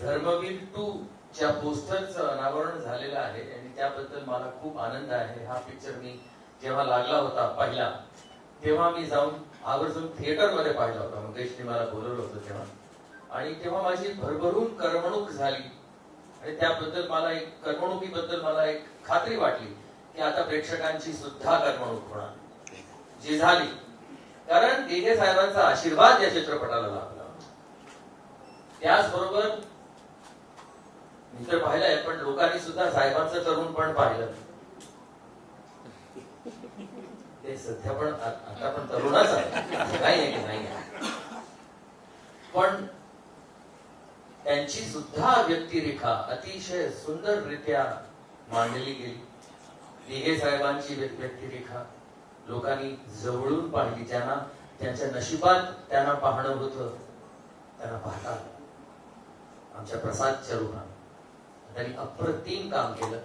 Dharmaveer to च्या पोस्टरचं अनावरण झालेलं आहे आणि त्याबद्दल मला खूप आनंद आहे. हा पिक्चर मी जेव्हा लागला होता पहिला तेव्हा मी जाऊन आवर्जून थिएटरमध्ये पाहिला होता. मुकेशने मला बोलवलं होतं तेव्हा. आणि तेव्हा माझी भरभरून करमणूक झाली. आणि त्याबद्दल मला एक करमणुकीबद्दल मला एक खात्री वाटली की आता प्रेक्षकांची सुद्धा करमणूक होणार. जी झाली. कारण दिघे साहेबांचा आशीर्वाद या चित्रपटाला लाभला त्याचबरोबर मी तर पाहिलंय पण लोकांनी सुद्धा साहेबांचं तरुण पण पाहिलं ते सध्या पण आता पण तरुणच आहे नाही काही आहे की नाही पण त्यांची सुद्धा व्यक्तिरेखा अतिशय सुंदररित्या मांडली गेली. दिघे साहेबांची व्यक्तिरेखा लोकांनी जवळून पाहिली. ज्यांना त्यांच्या नशिबात त्यांना पाहणं होतं त्यांना पाहता आमच्या प्रसादच्या रुग्णात त्यांनी अप्रतिम काम केलं.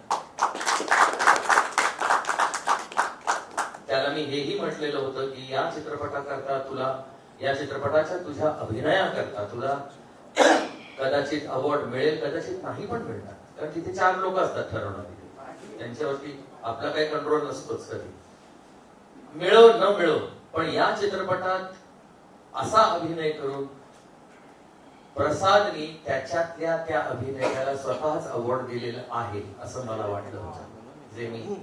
त्याला मी हेही म्हटलेलं होतं की या चित्रपटाकरता तुला या चित्रपटाच्या तुझ्या अभिनयाकरता तुला कदाचित अवॉर्ड मिळेल कदाचित नाही पण मिळणार. कारण तिथे चार लोक असतात ठरवणारे त्यांच्यावरती आपला काही कंट्रोल नसतोच कधी. मिळव न मिळव पण या चित्रपटात असा अभिनय करून प्रसादनी त्याच्यातल्या त्या अभिनयाला स्वतःच अवॉर्ड दिलेलं आहे असं मला वाटलं होतं. जे मी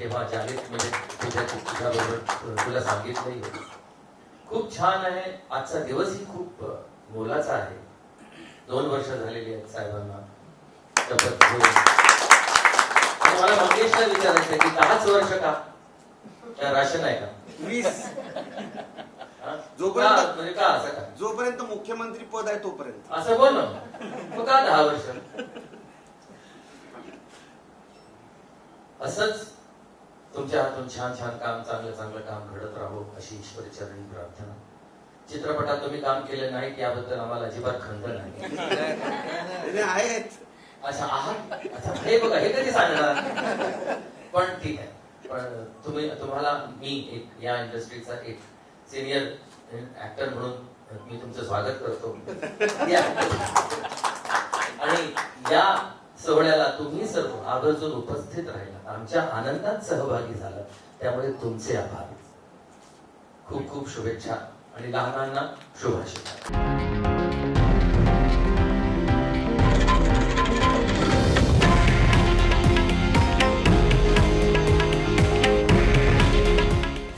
तेव्हा जाहीर म्हणजे तुझ्या तुझ्याबरोबर तुला सांगितलंही होतं. खूप छान आहे. आजचा दिवसही खूप मोलाचा आहे. दोन वर्ष झालेली आहेत साहेबांना. शपथ घेऊन. मला मंगेशला विचारायचं की दहाच वर्ष का? राशन आहे का? वीस. का? म्हणजे का असं का? जोपर्यंत मुख्यमंत्री पद आहे तोपर्यंत. असं बोल ना. मग का दहा वर्ष? असंच तुमच्या हातून छान छान काम चांगलं चांगलं काम घडत राहो अशी ईश्वरी चरणी प्रार्थना. चित्रपटात तुम्ही काम केलं नाही याबद्दल आम्हाला अजिबात खंत नाही. आहेत. अच्छा आहात? अच्छा हे बघा हे कधी सांगणार? पण ठीक आहे. पण तुम्ही तुम्हाला मी एक या इंडस्ट्रीचा एक सिनियर ऍक्टर म्हणून मी तुमचं स्वागत करतो. या. आणि या सोहळ्याला तुम्ही सर्व आवर्जून उपस्थित राहिला. आमच्या आनंदात सहभागी झाला. त्यामुळे तुमचे आभार. खूप खूप शुभेच्छा आणि लहानांना शुभाशय